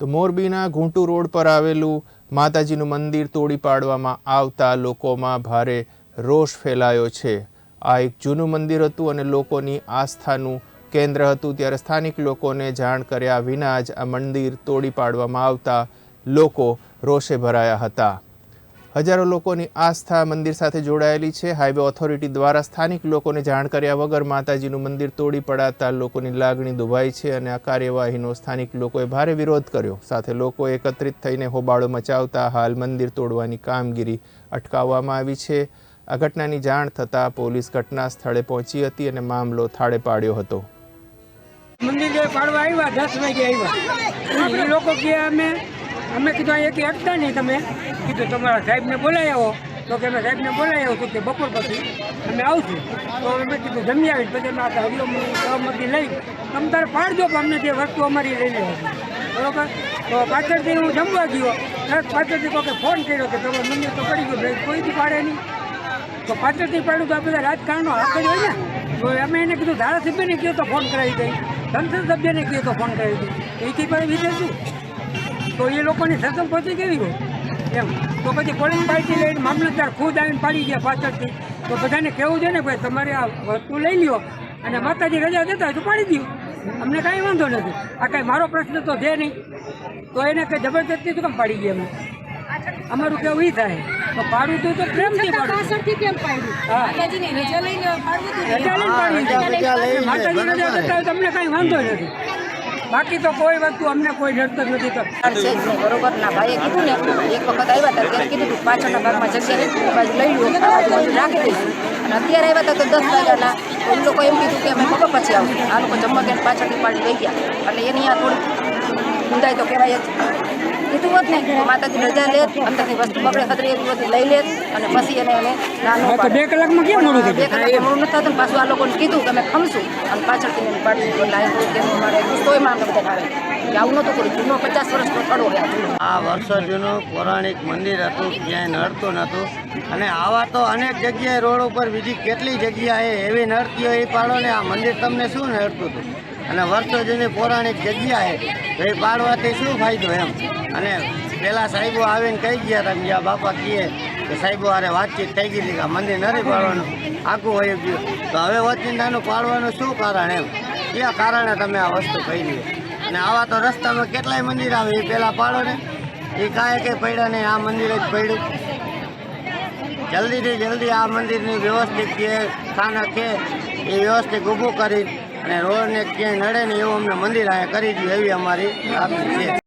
તો મોરબીના ઘૂંટુ રોડ પર આવેલું માતાજીનું મંદિર તોડી પાડવામાં આવતા લોકોમાં ભારે રોષ ફેલાયો છે. આ એક જૂનું મંદિર હતું અને લોકોની આસ્થાનું કેન્દ્ર હતું. ત્યારે સ્થાનિક લોકોને જાણ કર્યા વિના જ આ મંદિર તોડી પાડવામાં આવતા લોકો રોષે ભરાયા હતા. હજારો લોકોની આસ્થા મંદિર સાથે જોડાયેલી છે. હાઈવે ઓથોરિટી દ્વારા સ્થાનિક લોકોને જાણ કર્યા વગર માતાજીનું મંદિર તોડી પડાતા લોકોની લાગણી દુભાઈ છે અને આ કાર્યવાહીનો સ્થાનિક લોકોએ ભારે વિરોધ કર્યો. સાથે લોકો એકત્રિત થઈને હોબાળો મચાવતા હાલ મંદિર તોડવાની કામગીરી અટકાવવામાં આવી છે. આ ઘટનાની જાણ થતાં પોલીસ ઘટના સ્થળે પહોંચી હતી અને મામલો થાળે પાડ્યો હતો. મંદિર પાડવા આવ્યા, દસ વાગે આવ્યા. લોકો કે અમે અમે કીધું અહીંયા કે એકતા નહીં તમે. કીધું તમારા સાહેબને બોલાવી આવો. તો કે અમે સાહેબને બોલાવી આવું કે બપોર પછી અમે આવશું. તો અમે કીધું જમી આવી પછી અમે આ હરિઓમની સહમતી લઈ તમે તારે પાડજો પણ અમને જે વસ્તુ અમારી લઈ લેવા બરોબર? તો પાછળથી હું જમવા ગયો. તરત પાછળથી કોઈ ફોન કર્યો કે તમે મંદિર તો પડી ગયો ભાઈ કોઈથી પાડે નહીં? તો પાછળથી પાડ્યું તો આ બધા રાજકારણનો હાથ જ હોય ને, તો અમે એને કીધું ધારાસભ્યને કહ્યું તો ફોન કરાવી દઈ. સંસદ સભ્યને કહ્યું તો ફોન કરાવી દઈ. એથી પણ વિશે શું? તો એ લોકોની પહોંચી કેવી હોય. એમ. તો પછી પોલીસ પાર્ટી લઈને મામલતદાર ખુદ આવીને પાડી ગયા પાછળથી. તો બધાને કહેવું છે ને ભાઈ તમારે આ વસ્તુ લઈ લ્યો અને માતાજી રજા દેતા હોય તો પાડી દઉં અમને કાંઈ વાંધો નથી. આ કાંઈ મારો પ્રશ્ન તો છે નહીં. તો એને કંઈ જબરદસ્તી તો કેમ પાડી ગયા અમે અમારું કેવું ઈ થાય. તો પાડવું તું તો પાડવું કેમ પાડ્યું? હા. રજા લઈને પાડવું. માતાજી રજા દેતા હોય તો અમને કાંઈ વાંધો નથી. બાકી તો કોઈ વસ્તુ અમને કોઈ નડતર નથી તો. છે જ બરોબર. ના, ભાઈએ કીધું ને, એક વખત આવ્યા હતા ત્યારે કીધું હતું પાછળના ભાગમાં નથી બાજુ લઈ લો રાખી દઈશું. અને અત્યારે આવ્યા હતા તો દસ વાગ્યાના, તો એ લોકો એમ કીધું કે અમે ખબર પછી આવું. આ લોકો જમવા ગયા પાછળથી પાડી લઈ ગયા. એટલે એની આ થોડી ઊંધાઈ તો કહેવાય જ. કીધું હોત ને માતાજી રજા લેત અંદરની વસ્તુ બગડે ખતરી એવી બધી લઈ લે અને પછી એને એને ના ન હા, તો પાડે. બે કલાકમાં કેમ મોડું થઈ બે કલાકમાં મોડું નથી થતું પાછું આ લોકોને કીધું તમે ખમશું અને પાછળથી એને પાડી એવું કે અમારે ગુસ્સોયમાં અમને આવું નહોતું કર્યું જૂનો પચાસ વર્ષનો થડો આ વર્ષો જૂનું પૌરાણિક મંદિર હતું ક્યાંય નડતું નહોતું. અને આવા તો અનેક જગ્યાએ રોડ ઉપર બીજી કેટલી જગ્યાએ એવી નડતી હોય એ પાડો ને આ મંદિર તમને શું નડતું હતું? અને વર્ષો જૂની પૌરાણિક જગ્યાએ તો એ પાડવાથી શું ફાયદો એમ? અને પેલા સાહેબો આવીને કહી ગયા હતા, કે બાપા કહે કે સાહેબો, હારે વાતચીત થઈ ગઈ હતી કે મંદિર નથી પાડવાનું, આખું હોય ગયું. તો હવે વચિંતાનું પાડવાનું શું કારણ એમ? કયા કારણે તમે આ વસ્તુ કરી? અને આવા તો રસ્તામાં કેટલાય મંદિર આવે, એ પહેલાં પાડો ને. એ કાંઈ કંઈ પડ્યા નહીં, આ મંદિર જ પડ્યું. જલ્દીથી જલ્દી આ મંદિરની વ્યવસ્થિત જે સ્થાનક છે, એ વ્યવસ્થિત ઊભું કરી અને રોડને ક્યાંય નડે નહીં એવું અમને મંદિર અહીંયા કરી દીધું, એવી અમારી આપી છે.